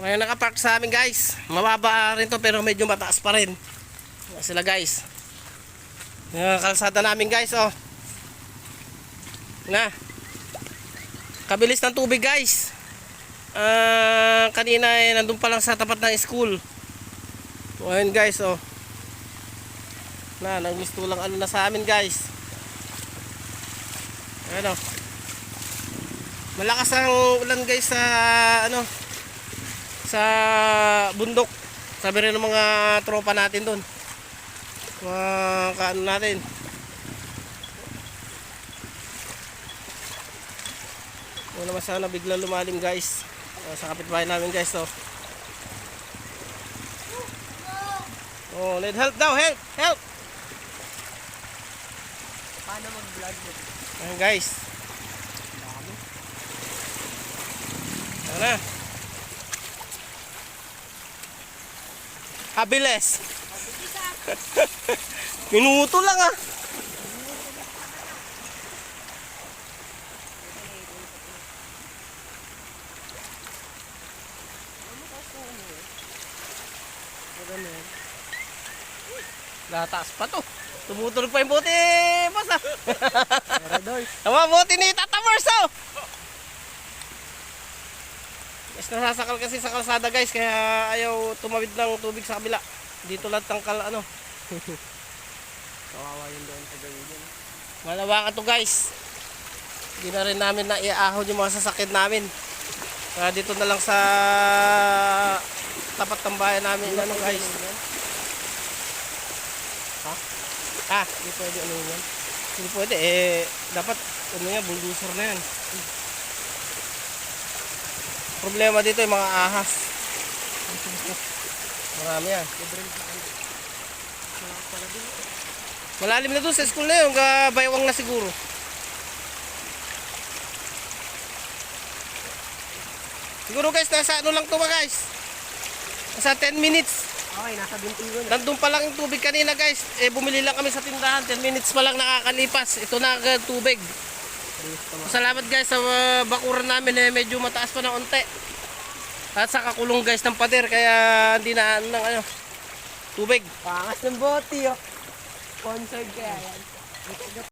Ngayon nakapark sa amin guys. Mababa rin to pero medyo mataas pa rin. Sila guys. Yung kalsada namin guys oh. Na. Kabilis ng tubig guys. Ah, kanina eh, nandun pa lang sa tapat ng school. Ngayon guys oh. Na, nagmisto lang ano na sa amin guys. Ayan oh. Malakas ang ulan guys sa ano sa bundok. Sabi rin ng mga tropa natin doon. Mga kaano natin. Wala naman sana bigla lumalim guys. Ah, sa kapitbahay namin guys to. Oh, need help daw, help, help. Paano mag-vlog mo? Ayan guys. Ayan na. Habilis. Minuto lang ah. Lataas pa to. Tumutulog pa yung bote, boss ah. Tama, buti ni Tata Marso. Guys, nasasakal kasi sa kalsada guys, kaya ayaw tumawid ng tubig sa kabila. Dito lang tangkal ano. Kawawa yun doon sa gawin. Malawakan to guys. Hindi na rin namin na iaahon yung mga sasakyan namin. Kaya dito na lang sa tapat ng bayan namin ano guys. Ha? Ah, Hindi pwede ano yun yan. Hindi pwede eh dapat ano yan bulldozer na yan. Problema dito yung mga ahas. Marami yan. Malalim na doon sa school na yun, baywang na siguro. Siguro guys, nasa ano lang to ba guys? Nasa 10 minutes. Okay, nasa binti ko na. Nandun pa lang yung tubig kanina guys. Eh bumili lang kami sa tindahan. 10 minutes pa lang nakakalipas. Ito na agad tubig. Salamat guys sa uh, bakuran namin eh medyo mataas pa na unti. At sa kakulong guys ng pader kaya hindi na ano ng ano tubig. Pangas ng bote oh. Sponsored kaya yan.